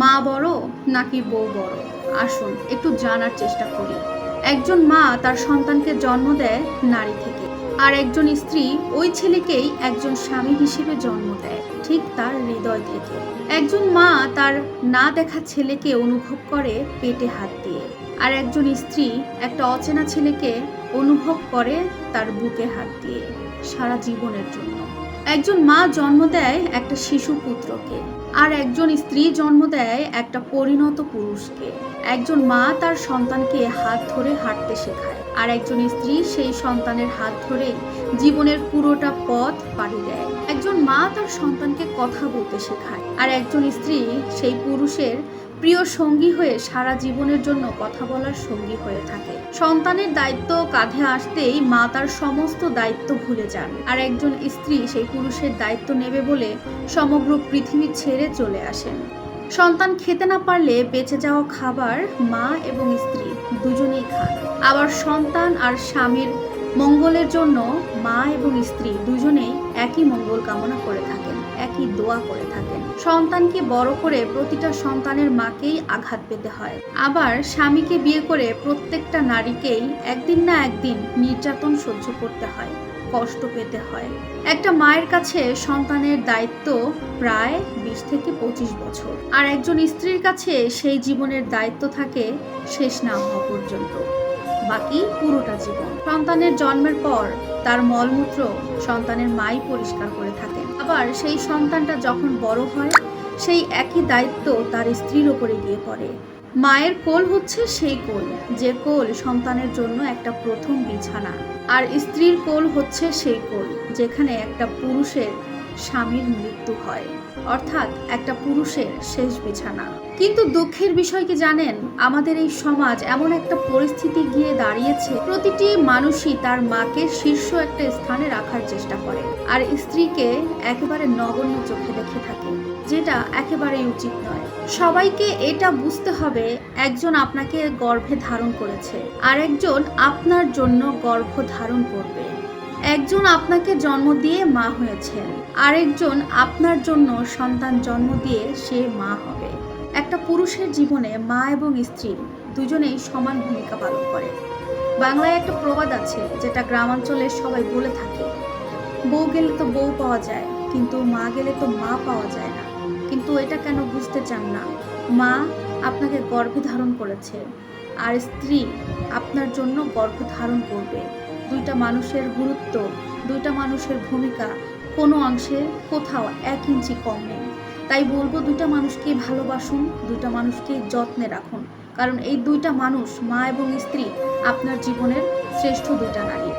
মা বড় নাকি বউ বড়? আসুন, একটু জানার চেষ্টা করি। একজন মা তার সন্তানকে জন্ম দেয় নারী থেকে, আর একজন স্ত্রী ওই ছেলেকেই একজন স্বামী হিসেবে জন্ম দেয়, ঠিক তার হৃদয় থেকে। একজন মা তার না দেখা ছেলেকে অনুভব করে পেটে হাত দিয়ে, আর একজন স্ত্রী একটা অচেনা ছেলেকে অনুভব করে তার বুকে হাত দিয়ে, সারা জীবনের জন্য। একজন মা জন্ম দেয় একটা শিশু পুত্রকে, আর একজন স্ত্রী জন্ম দেয় একটা পরিণত পুরুষকে। একজন মা তার সন্তানকে হাত ধরে হাঁটতে শেখায়, আর একজন স্ত্রী সেই সন্তানের হাত ধরে জীবনের পুরোটা পথ পাড়ি দেয়। একজন মা তার সন্তানকে কথা বলতে শেখায়, আর একজন স্ত্রী সেই পুরুষের প্রিয় সঙ্গী হয়ে সারা জীবনের জন্য কথা বলার সঙ্গী হয়ে থাকে। সন্তানের দায়িত্ব কাঁধে আসতেই মা তার সমস্ত দায়িত্ব ভুলে যান। আর একজন স্ত্রী সেই পুরুষের দায়িত্ব নেবে বলে সমগ্র পৃথিবী ছেড়ে চলে আসেন। সন্তান খেতে না পারলে বেঁচে যাওয়া খাবার মা এবং স্ত্রী দুজনেই খান। আবার সন্তান আর স্বামীর মঙ্গলের জন্য মা এবং স্ত্রী দুজনেই একই মঙ্গল কামনা করে থাকেন, একই দোয়া করে থাকেন। সন্তানকে বড় করে প্রতিটা সন্তানের মাকেই আঘাত পেতে হয়। আবার স্বামীকে বিয়ে করে প্রত্যেকটা নারীকেই একদিন না একদিন নির্যাতন সহ্য করতে হয়, কষ্ট পেতে হয়। একটা মায়ের কাছে সন্তানের দায়িত্ব প্রায় বিশ থেকে পঁচিশ বছর। আর একজন স্ত্রীর কাছে সেই জীবনের দায়িত্ব থাকে শেষ না হওয়া পর্যন্ত। বাকি পুরোটা জীবন। সন্তানের জন্মের পর তার মলমূত্র সন্তানের মাই পরিষ্কার করে থাকেন আবার সেই সন্তানটা যখন বড় হয়, সেই একই দায়িত্ব তার স্ত্রীর ওপরে গিয়ে পড়ে। মায়ের কোল হচ্ছে সেই কোল, যে কোল সন্তানের জন্য একটা প্রথম বিছানা। আর স্ত্রীর কোল হচ্ছে সেই কোল, যেখানে একটা পুরুষের স্বামীর মৃত্যু হয়। অর্থাৎ একটা পুরুষের শেষ বিছানা। কিন্তু দুঃখের বিষয় কি জানেন? আমাদের এই সমাজ এমন একটা পরিস্থিতি গিয়ে দাঁড়িয়েছে, প্রতিটি মানুষই তার মাকে শীর্ষ একটা স্থানে রাখার চেষ্টা করে। আর স্ত্রীকে একেবারে নগণ্য চোখে দেখে থাকে, যেটা একেবারেই উচিত নয়। সবাইকে এটা বুঝতে হবে, একজন আপনাকে গর্ভে ধারণ করেছে আর একজন আপনার জন্য গর্ভ ধারণ করবে। একজন আপনাকে জন্ম দিয়ে মা হয়েছেন, আরেকজন আপনার জন্য সন্তান জন্ম দিয়ে সে মা হবে। একটা পুরুষের জীবনে মা এবং স্ত্রী দুজনেই সমান ভূমিকা পালন করে। বাংলায় একটা প্রবাদ আছে, যেটা গ্রামাঞ্চলে সবাই বলে থাকে, বউ গেলে তো বউ পাওয়া যায়, কিন্তু মা গেলে তো মা পাওয়া যায় না। কিন্তু এটা কেন বুঝতে চান না? মা আপনাকে গর্ভে ধারণ করেছে, আর স্ত্রী আপনার জন্য গর্ভ ধারণ করবে। দুইটা মানুষের গুরুত্ব, দুইটা মানুষের ভূমিকা। কোনো অংশে কোথাও এক ইঞ্চি কম নেই। তাই বলব দুইটা মানুষকে ভালোবাসুন, দুইটা মানুষকে যত্নে রাখুন। কারণ এই দুইটা মানুষ মা এবং স্ত্রী, আপনার জীবনের শ্রেষ্ঠ দুইটা নারী।